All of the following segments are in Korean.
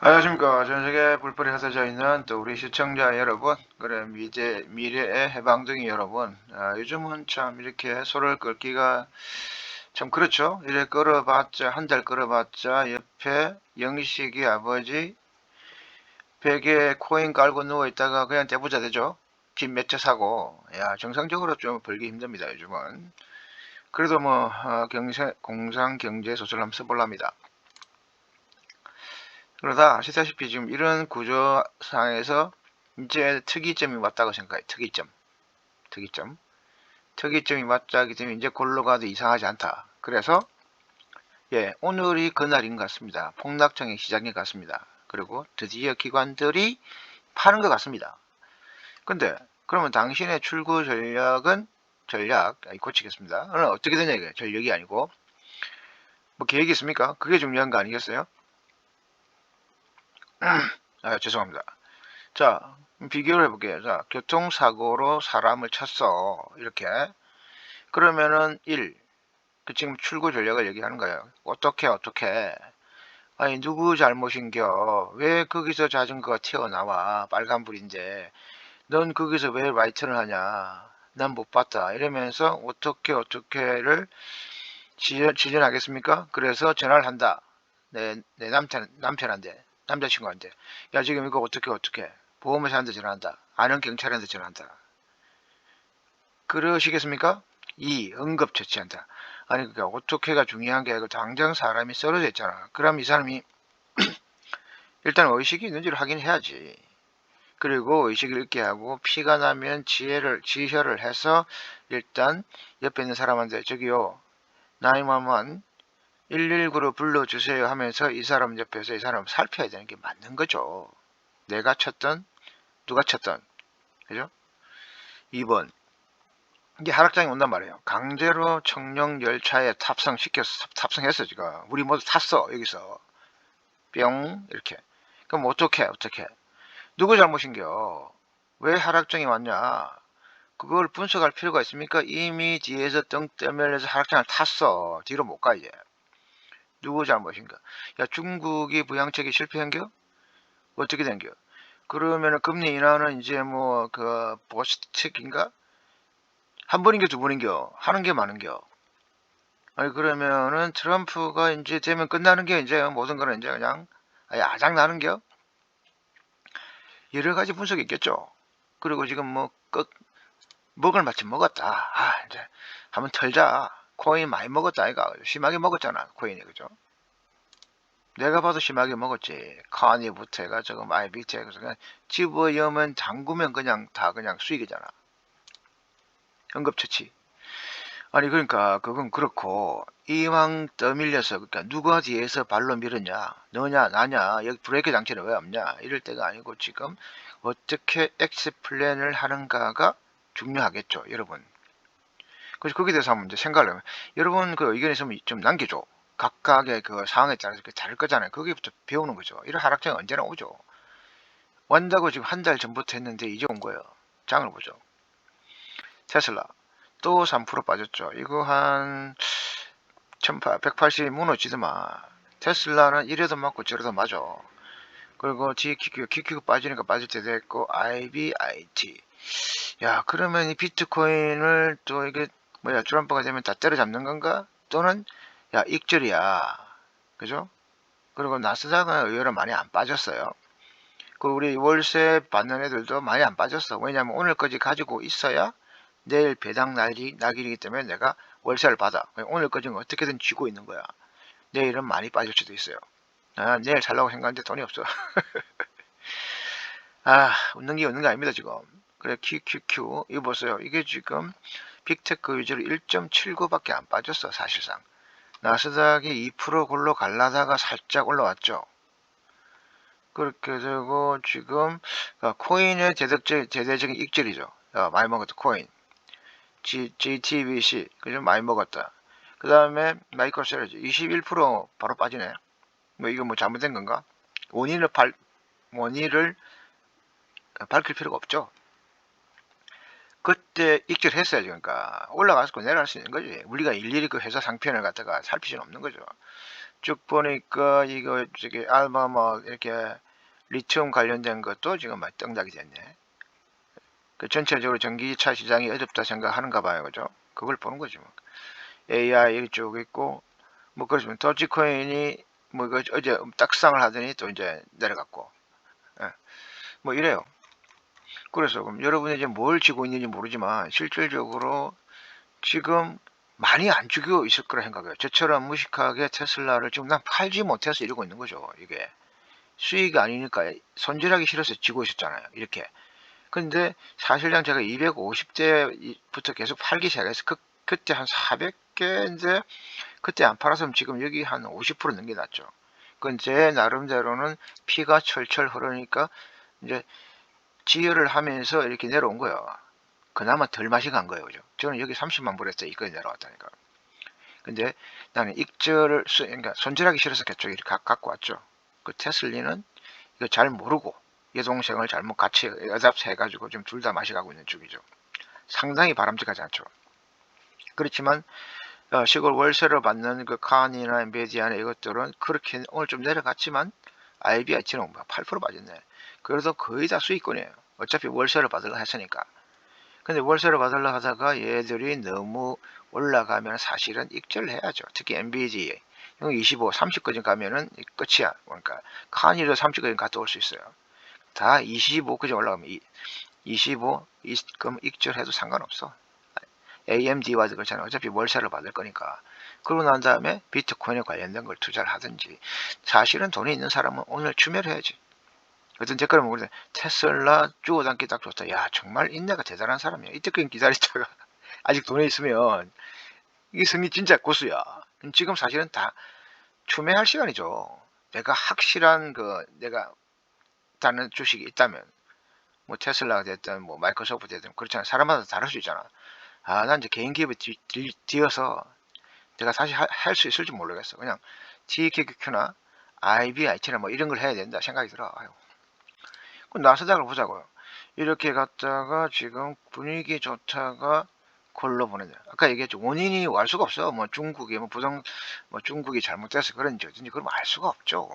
안녕하십니까. 전 세계 불법에 흩어져 있는 또 우리 시청자 여러분, 그래 미제, 미래의 해방둥이 여러분, 아, 요즘은 참 이렇게 소를 끌기가 참 그렇죠. 이래 끌어봤자, 한 달 끌어봤자 옆에 영식이 아버지 베개 코인 깔고 누워있다가 그냥 대부자 되죠. 집 몇 채 사고, 야, 정상적으로 좀 벌기 힘듭니다, 요즘은. 그래도 뭐, 어, 경제, 공상 경제 소설 한번 써볼랍니다. 그러다 아시다시피 지금 이런 구조상에서 이제 특이점이 왔다고 생각해요. 특이점. 특이점. 특이점이 왔다기 때문에 이제 골로 가도 이상하지 않다. 그래서 예, 오늘이 그날인 것 같습니다. 폭락청의 시작인 것 같습니다. 그리고 드디어 기관들이 파는 것 같습니다. 근데 그러면 당신의 출구 전략은 전략, 아니, 고치겠습니다. 어떻게 되냐 이거예요. 전략이 아니고 뭐 계획이 있습니까? 그게 중요한 거 아니겠어요? 아, 죄송합니다. 자, 비교를 해볼게요. 자, 교통사고로 사람을 쳤어. 이렇게. 그러면은 1. 그 지금 출구 전략을 얘기하는 거예요. 어떻게, 어떻게. 아니, 누구 잘못인겨? 왜 거기서 자전거가 튀어나와? 빨간불인데. 넌 거기서 왜 라이트를 하냐? 난 못 봤다. 이러면서 어떻게, 어떻게를 지전, 지전하겠습니까? 그래서 전화를 한다. 내, 내 남편, 남편한테. 남자친구한테 야 지금 이거 어떻게 어떻게? 보험회사한테 전화한다. 아는 경찰한테 전화한다. 그러시겠습니까? 2. 응급처치한다. 아니 그니까 어떻게가 중요한 게 아니고 당장 사람이 쓰러져 있잖아. 그럼 이 사람이 일단 의식이 있는지를 확인해야지. 그리고 의식을 잃게 하고 피가 나면 지혜를 지혈을 해서 일단 옆에 있는 사람한테 저기요. 나이마만 119로 불러주세요 하면서 이 사람 옆에서 이 사람 살펴야 되는 게 맞는 거죠. 내가 쳤던 누가 쳤던 그죠? 2번 이게 하락장이 온단 말이에요. 강제로 청룡 열차에 탑승시켰어. 탑승했어 지금. 우리 모두 탔어 여기서. 뿅 이렇게. 그럼 어떻게 어떻게? 누구 잘못인겨? 왜 하락장이 왔냐? 그걸 분석할 필요가 있습니까? 이미 뒤에서 등 떠밀려서 하락장을 탔어. 뒤로 못 가 이제. 누구 잘못인가? 야 중국이 부양책이 실패한겨? 어떻게 된겨? 그러면 금리 인하는 이제 뭐 그 보스책인가? 한 번인겨 두 번인겨? 하는 게 많은겨? 아니 그러면은 트럼프가 이제 되면 끝나는 게 이제 모든 거는 이제 그냥 아예 아작 나는겨? 여러 가지 분석이 있겠죠. 그리고 지금 뭐 끝 먹을 마침 먹었다. 아 이제 한번 털자. 코인 많이 먹었다 아이가. 심하게 먹었잖아 코인이 그죠? 내가 봐도 심하게 먹었지. 카니부터 해가지고 많이 밑에 그냥 집어여면 잠그면 그냥 다 그냥 수익이잖아. 응급처치. 아니 그러니까 그건 그렇고 이왕 떠밀려서 그러니까 누가 뒤에서 발로 밀었냐? 너냐 나냐? 여기 브레이크 장치는 왜 없냐? 이럴 때가 아니고 지금 어떻게 엑스 플랜을 하는가가 중요하겠죠 여러분 그래서 거기에 대해서 한번 이제 생각을 해요. 여러분 그 의견 있으면 좀 남겨줘. 각각의 그 상황에 따라서 그 다를 거잖아요. 거기부터 배우는 거죠. 이런 하락장이 언제나 오죠. 원다고 지금 한 달 전부터 했는데 이제 온 거예요. 장을 보죠. 테슬라 또 3% 빠졌죠. 이거 한 180 무너지더만 테슬라는 이래도 맞고 저래도 맞아. 그리고 GQQ, QQ 빠지니까 빠질 때도 했고 IBIT 야 그러면 이 비트코인을 또 이게 뭐야 트럼프가 되면 다 때려잡는 건가? 또는 야 익절이야 그죠? 그리고 나스닥은 의외로 많이 안 빠졌어요. 그 우리 월세 받는 애들도 많이 안 빠졌어. 왜냐면 오늘까지 가지고 있어야 내일 배당 날이 나기이기 때문에 내가 월세를 받아. 오늘까지는 어떻게든 쥐고 있는 거야. 내일은 많이 빠질 수도 있어요. 아, 내일 살라고 생각하는데 돈이 없어. 아, 웃는 게 웃는 게 아닙니다, 지금. 그래, QQQ. 이거 보세요. 이게 지금 빅테크 위주로 1.79밖에 안 빠졌어 사실상. 나스닥이 2% 골로 갈라다가 살짝 올라왔죠. 그렇게 되고 지금 어, 코인의 제대적인 익절이죠. 어, 많이 먹었다 코인. G, GTBC 그죠 많이 먹었다. 그 다음에 마이크로세러지 21% 바로 빠지네. 뭐 이거 뭐 잘못된 건가? 원인을 발 원인을 밝힐 필요가 없죠 그때 익절했어야지 그러니까 올라가서 내려갈 수 있는 거지 우리가 일일이 그 회사 상편을 갖다가 살필 수는 없는 거죠 쭉 보니까 이거 저기 알바마 이렇게 리튬 관련된 것도 지금 많이 떡락이 됐네. 그 전체적으로 전기차 시장이 어렵다 생각하는가 봐요. 그죠? 그걸 보는 거지 뭐. AI 이쪽 있고 뭐 그렇지만 도지코인이 뭐 이거 어제 딱상을 하더니 또 이제 내려갔고 예. 뭐 이래요. 그래서 그럼 여러분이 이제 뭘 쥐고 있는지 모르지만 실질적으로 지금 많이 안 죽여 있을 거라 생각해요. 저처럼 무식하게 테슬라를 지금 난 팔지 못해서 이러고 있는 거죠. 이게 수익이 아니니까 손절하기 싫어서 쥐고 있었잖아요. 이렇게. 근데 사실상 제가 250대부터 계속 팔기 시작해서 그, 그때 한 400개인데 그때 안 팔았으면 지금 여기 한 50% 넘겨놨죠. 그건 제 나름대로는 피가 철철 흐르니까 이제 지혈을 하면서 이렇게 내려온 거예요. 그나마 덜 맛이 간 거예요. 그죠? 저는 여기 30만 불에서 이거에 내려왔다니까. 근데 나는 익절을, 쓰- 그러니까 손절하기 싫어서 그쪽 이렇게 가- 갖고 왔죠. 그 테슬리는 이거 잘 모르고 여동생을 잘못 같이 여잡해가지고 지금 둘다 마셔가고 있는 중이죠. 상당히 바람직하지 않죠. 그렇지만 어, 시골 월세를 받는 그 칸이나 메디아나 이것들은 그렇게 오늘 좀 내려갔지만 IBIT는 8% 빠졌네. 그래도 거의 다 수익권이에요. 어차피 월세를 받으려 했으니까. 근데 월세를 받으려 하다가 얘들이 너무 올라가면 사실은 익절해야죠. 특히. 이거 25, 30까지 가면은 끝이야. 그러니까 칸이도 30까지 갔다 올 수 있어요. 다 25까지 올라가면 이- 25, 이- 그럼 익절해도 상관없어. AMD와 그렇잖아요. 어차피 월세를 받을 거니까. 그러고 난 다음에 비트코인에 관련된 걸 투자를 하든지. 사실은 돈이 있는 사람은 오늘 추멸해야지. 어떤 댓글을 보는데 테슬라 주워 담기 딱 좋다. 야 정말 인내가 대단한 사람이야. 이때까지 기다렸다가 아직 돈이 있으면 이게 승리 진짜 고수야. 지금 사실은 다 추매할 시간이죠. 내가 확실한 그 내가 다른 주식이 있다면 뭐 테슬라가 됐든 뭐 마이크로소프트 됐든 그렇잖아. 사람마다 다를 수 있잖아. 아, 난 이제 개인 기업에 뒤어서 내가 사실 할수 있을지 모르겠어. 그냥 TKQ나 IBIT나 뭐 이런 걸 해야 된다 생각이 들어. 아유. 나스닥을 보자고요. 이렇게 갔다가 지금 분위기 좋다가 골로 보내냐. 아까 얘기했죠. 원인이 알 수가 없어. 뭐 중국이 뭐 부정 뭐 중국이 잘못돼서 그런지 어쩐지 그럼 알 수가 없죠.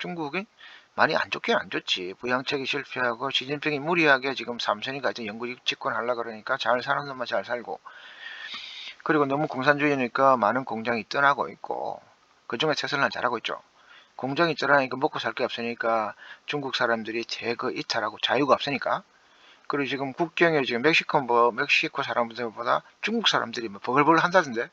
중국이 많이 안 좋긴 안 좋지. 부양책이 실패하고 시진핑이 무리하게 지금 삼선이가 하여튼 영구 집권하려 그러니까 잘 사는 놈만 잘 살고 그리고 너무 공산주의니까 많은 공장이 떠나고 있고 그 중에 테슬라는 잘하고 있죠. 공장이 떠나니까 먹고 살 게 없으니까 중국 사람들이 대거 이탈하고 자유가 없으니까 그리고 지금 국경에 지금 멕시코 뭐 멕시코 사람들보다 중국 사람들이 뭐 버글버글 한다던데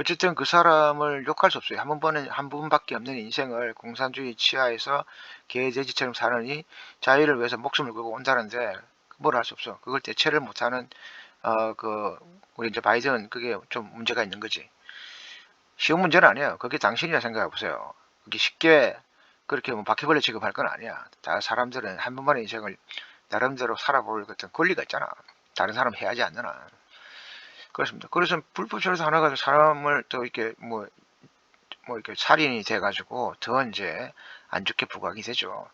어쨌든 그 사람을 욕할 수 없어요. 한 번은 한 분밖에 없는 인생을 공산주의 치하에서 개돼지처럼 사느니 자유를 위해서 목숨을 걸고 온다는데 뭘 할 수 없어. 그걸 대체를 못하는 어 그 우리 이제 바이든 그게 좀 문제가 있는 거지. 쉬운 문제는 아니에요. 그게 당신이라 생각해 보세요. 그게 쉽게 그렇게 뭐 바퀴벌레 취급할 건 아니야. 다 사람들은 한 번만의 인생을 나름대로 살아볼 어떤 권리가 있잖아. 다른 사람 해야지 않느나. 그렇습니다. 그래서 불법처에서 하나 가지고 사람을 또 이렇게 뭐, 뭐 이렇게 살인이 돼가지고 더 이제 안 좋게 부각이 되죠.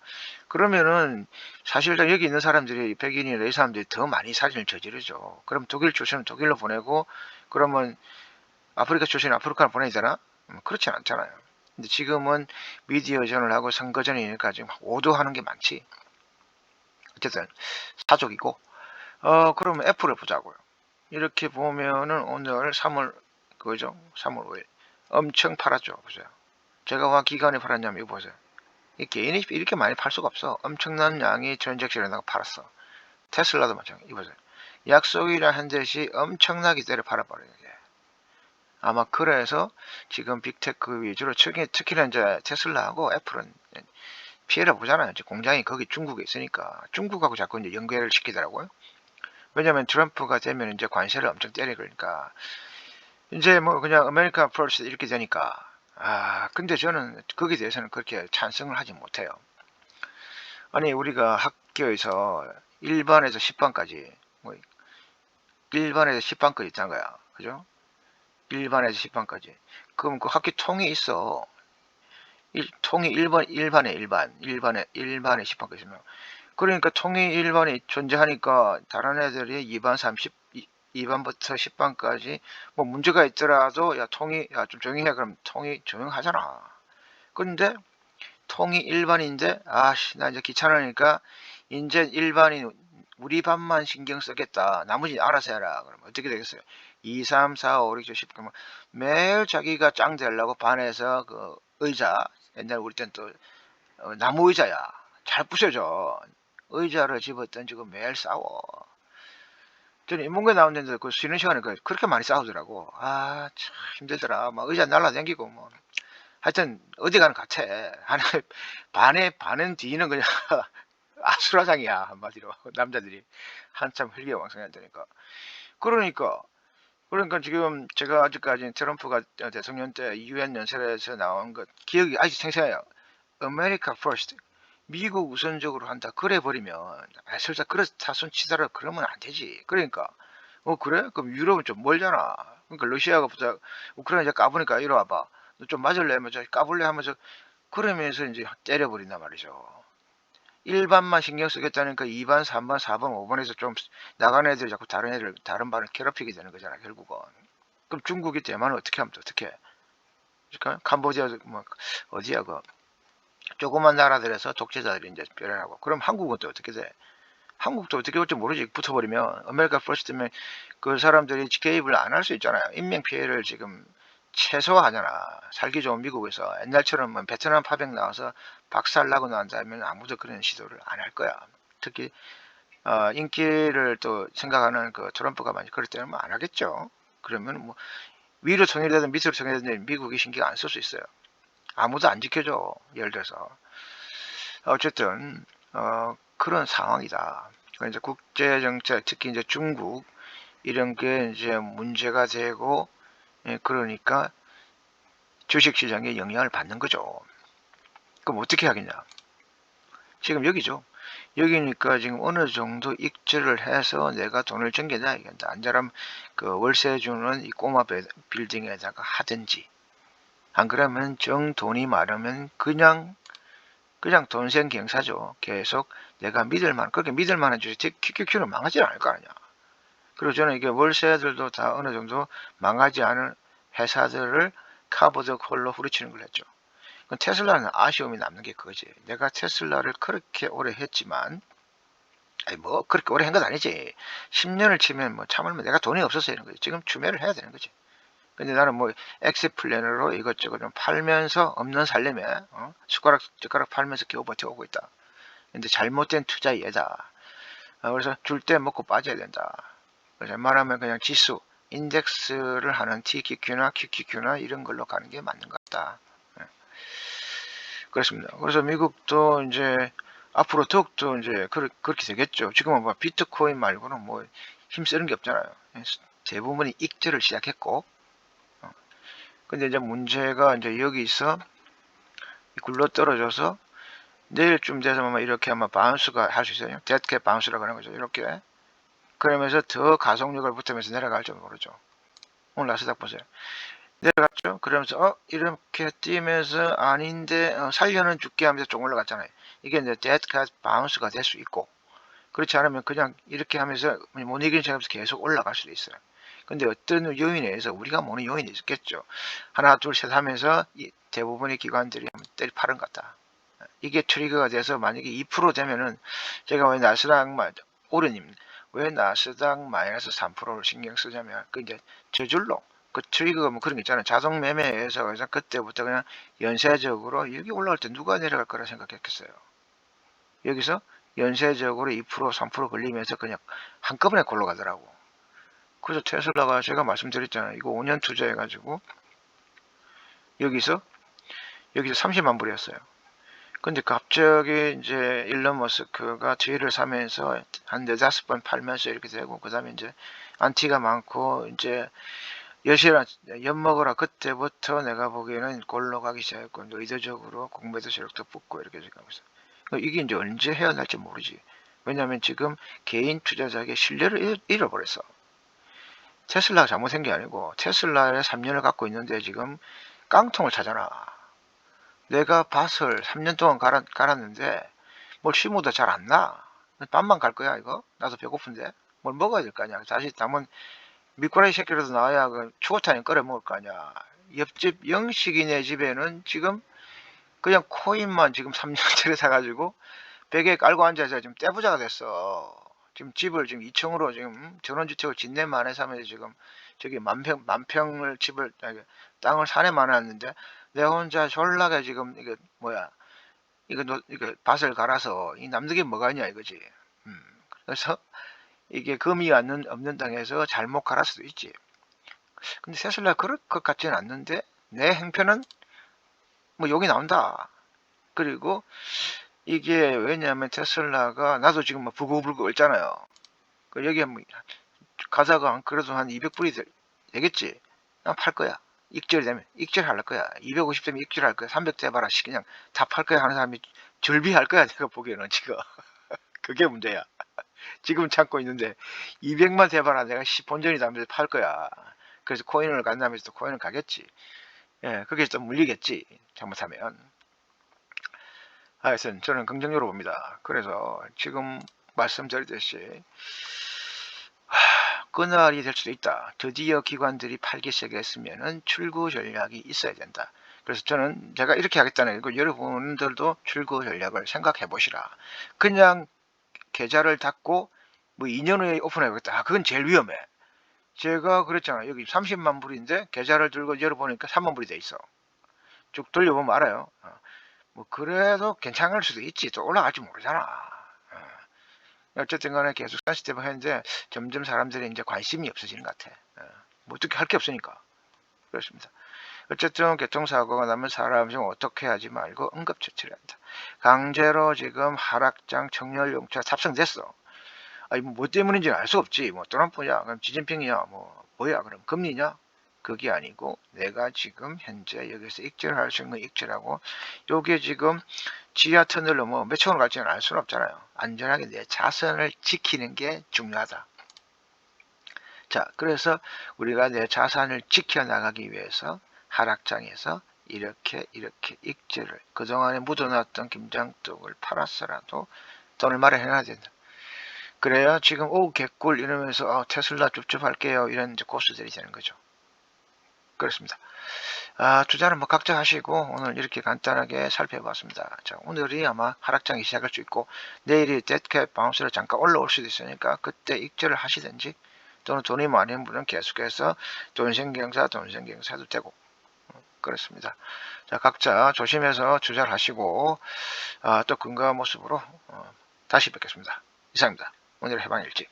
그러면은 사실상 여기 있는 사람들이 백인이나 이 사람들이 더 많이 살인을 저지르죠. 그럼 독일 출신은 독일로 보내고 그러면 아프리카 출신은 아프리카로 보내야 음, 그렇진 않잖아요. 근데 지금은 미디어전을 하고 선거전이니까 지금 오도하는 게 많지. 어쨌든 사족이고 어 그러면 애플을 보자고요. 이렇게 보면은 오늘 3월 그거죠. 3월 5일 엄청 팔았죠. 보세요. 제가 와 기간에 팔았냐면 이거 보세요. 이 개인이 이렇게 많이 팔 수가 없어. 엄청난 양이 전적실에다가 팔았어. 테슬라도 마찬가지. 이거 보세요. 약속이라 한 듯이 엄청나게 때려 팔아버려요. 이게. 아마 그래서 지금 빅테크 위주로 특히, 특히나 이제 테슬라하고 애플은 피해를 보잖아요. 공장이 거기 중국에 있으니까 중국하고 자꾸 이제 연결을 시키더라고요. 왜냐면 트럼프가 되면 이제 관세를 엄청 때리니까 그러니까 이제 뭐 그냥 아메리카 플러스 이렇게 되니까 아 근데 저는 거기에 대해서는 그렇게 찬성을 하지 못해요. 아니 우리가 학교에서 1반에서 10반까지 뭐 1반에서 10반까지 있다는 거야. 그죠? 1반에서 10반까지. 그럼 그 학교 통이 있어. 일, 통이 1반, 1반에 1반, 1반에, 1반에 10반까지 있으면. 그러니까 통이 1반이 존재하니까 다른 애들이 2반 30, 2반부터 10반까지 뭐 문제가 있더라도 야 통이 야 좀 조용히 해 그럼 통이 조용하잖아. 근데 통이 일반인데 아씨 나 이제 귀찮으니까 이제 일반인 우리 반만 신경 쓰겠다. 나머지 알아서 해라. 그러면 어떻게 되겠어요? 2, 3, 4, 5, 6, 7, 10 그러면 매일 자기가 짱 되려고 반에서 그 의자 옛날 우리 땐또 어, 나무 의자야. 잘 부셔져. 의자를 집어 던지고 매일 싸워. 저는 인문계 나오는데 그 쉬는 시간에 그 그렇게 많이 싸우더라고. 아, 참 힘들더라. 막 의자 날라다니고 뭐. 하여튼 어디 가는 같아. 하나 반에 반은 뒤는 그냥 아수라장이야 한마디로 남자들이 한참 혈기왕성해야 되니까. 그러니까 그러니까 지금 제가 아직까지 트럼프가 대통령 때 유엔 연설에서 나온 것 기억이 아직 생생해요. 아메리카 퍼스트. 미국 우선적으로 한다. 그래 버리면 아, 설사 그렇다 손치더라 그러면 안 되지. 그러니까 어 그래? 그럼 유럽은 좀 멀잖아. 그러니까 러시아가 보자 우크라이나 이제 까보니까 이리 와봐. 너 좀 맞을래? 하면서 까불래? 하면서 그러면서 이제 때려버린단 말이죠. 1반만 신경 쓰겠다니까 2반, 3반, 4반, 5반에서 좀 나가는 애들이 자꾸 다른 애들, 다른 반을 괴롭히게 되는 거잖아, 결국은. 그럼 중국이 대만을 어떻게 하면 또 어떻게 해? 그러니까 캄보디아, 뭐, 어디야, 그, 조그만 나라들에서 독재자들이 이제 변해하고 그럼 한국은 또 어떻게 돼? 한국도 어떻게 될지 모르지 붙어버리면 아메리카 퍼스트면 그 사람들이 개입을 안 할 수 있잖아요. 인명 피해를 지금 최소화하잖아. 살기 좋은 미국에서 옛날처럼 뭐 베트남 파병 나와서 박살 나고 난다면 아무도 그런 시도를 안 할 거야. 특히 어, 인기를 또 생각하는 그 트럼프가 만약 그럴 때는 뭐 안 하겠죠. 그러면 뭐 위로 통일되든 밑으로 통일되든 미국이 신경 안 쓸 수 있어요. 아무도 안 지켜줘. 예를 들어서. 어쨌든, 어, 그런 상황이다. 그러니까 이제 국제 정책, 특히 이제 중국, 이런 게 이제 문제가 되고, 예, 그러니까 주식 시장에 영향을 받는 거죠. 그럼 어떻게 하겠냐? 지금 여기죠. 여기니까 지금 어느 정도 익절을 해서 내가 돈을 챙겨야 겠다. 안 잘하면 그 월세 주는 이 꼬마 빌딩에다가 하든지 안 그러면 정 돈이 많으면 그냥 그냥 돈생 경사죠. 계속 내가 믿을 만 그렇게 믿을 만한 주식 QQQ는 망하지 않을 거 아니야. 그리고 저는 이게 월세들도 다 어느 정도 망하지 않은 회사들을 카보드 콜로 후리치는 걸 했죠. 테슬라는 아쉬움이 남는 게 그거지. 내가 테슬라를 그렇게 오래 했지만, 아니 뭐 그렇게 오래 한 건 아니지. 10년을 치면 뭐 참으면 내가 돈이 없어서 이런 거지. 지금 추매를 해야 되는 거지. 근데 나는 뭐 엑스 플랜으로 이것저것 좀 팔면서 없는 살림에 어? 숟가락 숟가락 팔면서 겨우 버텨오고 있다. 근데 잘못된 투자 예다. 어, 그래서 줄 때 먹고 빠져야 된다. 그래서 말하면 그냥 지수, 인덱스를 하는 TQQ나 QQQ나 이런 걸로 가는 게 맞는 것 같다. 예. 그렇습니다. 그래서 미국도 이제 앞으로 더욱더 이제 그렇 게 되겠죠. 지금은 뭐 비트코인 말고는 뭐 힘쓰는 게 없잖아요. 예. 대부분이 익절을 시작했고 근데 이제 문제가 이제 여기서 굴러 떨어져서 내일쯤 돼서 아마 이렇게 아마 바운스가 할 수 있어요. 데드캣 바운스라고 하는 거죠. 이렇게. 그러면서 더 가속력을 붙으면서 내려갈지 모르죠. 오늘 나스닥 보세요. 내려갔죠. 그러면서 어 이렇게 뛰면서 아닌데 어, 살려는 죽게 하면서 좀 올라갔잖아요. 이게 이제 데드캣 바운스가 될 수 있고 그렇지 않으면 그냥 이렇게 하면서 못 이기는 척하면서 계속 올라갈 수도 있어요. 근데 어떤 요인에 의해서 우리가 모르는 요인이 있겠죠. 하나, 둘, 셋 하면서 대부분의 기관들이 때리 파는 것 같다. 이게 트리거가 돼서 만약에 2% 되면은 제가 왜 나스닥 오르님 왜 나스닥 마이너스 3%를 신경 쓰냐면 그 이제 저절로 그 트리거가 뭐 그런 게 있잖아요. 자동 매매에서 그래서 그때부터 그냥 연쇄적으로 여기 올라올 때 누가 내려갈 거라 생각했겠어요. 여기서 연쇄적으로 2% 3% 걸리면서 그냥 한꺼번에 골로 가더라고. 그래서 테슬라가 제가 말씀드렸잖아요. 이거 5년 투자해가지고 여기서 여기서 30만 불이었어요. 근데 갑자기 이제 일론 머스크가 뒤를 사면서 한 네다섯 번 팔면서 이렇게 되고 그 다음에 이제 안티가 많고 이제 여시라 엿먹으라 그때부터 내가 보기에는 골로 가기 시작했고 의도적으로 공매도 세력도 붙고 이렇게 생각하고 있어요. 이게 이제 언제 헤어날지 모르지. 왜냐하면 지금 개인 투자자에게 신뢰를 잃어버렸어. 테슬라가 잘못한 게 아니고 테슬라에 3년을 갖고 있는데 지금 깡통을 찾아놔. 내가 밭을 3년 동안 갈았, 갈았는데 뭘 심어도 잘 안 나. 밥만 갈 거야 이거? 나도 배고픈데 뭘 먹어야 될 거 아니야. 다시 담은 미꾸라지 새끼라도 나와야 그 추어탕에 끓여 먹을 거 아니야. 옆집 영식이네 집에는 지금 그냥 코인만 지금 3년짜리 사가지고 베개에 깔고 앉아서 지금 떼부자가 됐어. 지금 집을 지금 2층으로 지금 전원주택을 짓내 만에 사면서 지금 저기 만평 만평을 집을 아니, 땅을 산에 많았는데 내가 혼자 졸라게 지금 이거 뭐야 이거 노, 이거 밭을 갈아서 이 남들이 뭐가 있냐 이거지. 음, 그래서 이게 금이 없는, 없는 땅에서 잘못 갈았 수도 있지. 근데 테슬라 그럴 것 같지는 않는데 내 행편은 뭐 욕이 나온다. 그리고 이게 왜냐하면 테슬라가 나도 지금 뭐 부글부글 있잖아요. 그 여기에 뭐 가사가 한- 그래도 한 200불이 되겠지. 난 팔 거야. 익절이 되면 익절 할 거야. 250 되면 익절 할 거야. 300 돼봐라. 씨, 그냥 다 팔 거야 하는 사람이 절비할 거야. 내가 보기에는 지금. 그게 문제야. 지금 참고 있는데 200만 돼봐라. 내가 씨 본전이다 하면서 팔 거야. 그래서 코인을 간다면서 또 코인을 가겠지. 예, 그게 좀 물리겠지. 잘못하면. 하여튼 저는 긍정적으로 봅니다. 그래서 지금 말씀드렸듯이 하, 그날이 될 수도 있다. 드디어 기관들이 팔기 시작했으면 출구 전략이 있어야 된다. 그래서 저는 제가 이렇게 하겠다는 거 여러분들도 출구 전략을 생각해 보시라. 그냥 계좌를 닫고 뭐 2년 후에 오픈해야겠다. 아, 그건 제일 위험해. 제가 그랬잖아요. 여기 30만 불인데 계좌를 들고 열어보니까 3만 불이 돼 있어. 쭉 돌려보면 알아요. 어. 뭐 그래도 괜찮을 수도 있지. 또 올라갈지 모르잖아. 어. 어쨌든 간에 계속 시스템을 했는데 점점 사람들이 이제 관심이 없어지는 것 같아. 어. 뭐 어떻게 할 게 없으니까. 그렇습니다. 어쨌든 교통사고가 나면 사람 좀 어떻게 하지 말고 응급처치를 한다. 강제로 지금 하락장 청렬용차 탑승됐어. 아니 뭐 때문인지는 알 수 없지. 뭐 트럼프냐, 그럼 지진핑이냐, 뭐 뭐야, 그럼 금리냐? 그게 아니고 내가 지금 현재 여기서 익절할 수 있는 건 익절하고 요게 지금 지하 터널로 뭐몇 층으로 갈지는 알 수는 없잖아요. 안전하게 내 자선을 지키는 게 중요하다. 자, 그래서 우리가 내 자산을 지켜나가기 위해서 하락장에서 이렇게 이렇게 익절을 그동안에 묻어놨던 김장떡을 팔았어라도 돈을 마련해놔야 된다. 그래야 지금 오 개꿀 이러면서 아, 테슬라 줍줍할게요 이런 이제 고수들이 되는 거죠. 그렇습니다. 아, 투자는 뭐 각자 하시고 오늘 이렇게 간단하게 살펴봤습니다. 자, 오늘이 아마 하락장이 시작할 수 있고 내일이 데드캡 바운스로 잠깐 올라올 수도 있으니까 그때 익절을 하시든지 또는 돈이 많은 분은 계속해서 돈생경사, 돈생경사 도 되고 어, 그렇습니다. 자, 각자 조심해서 투자를 하시고 아, 또 건강한 모습으로 어, 다시 뵙겠습니다. 이상입니다. 오늘의 해방일지.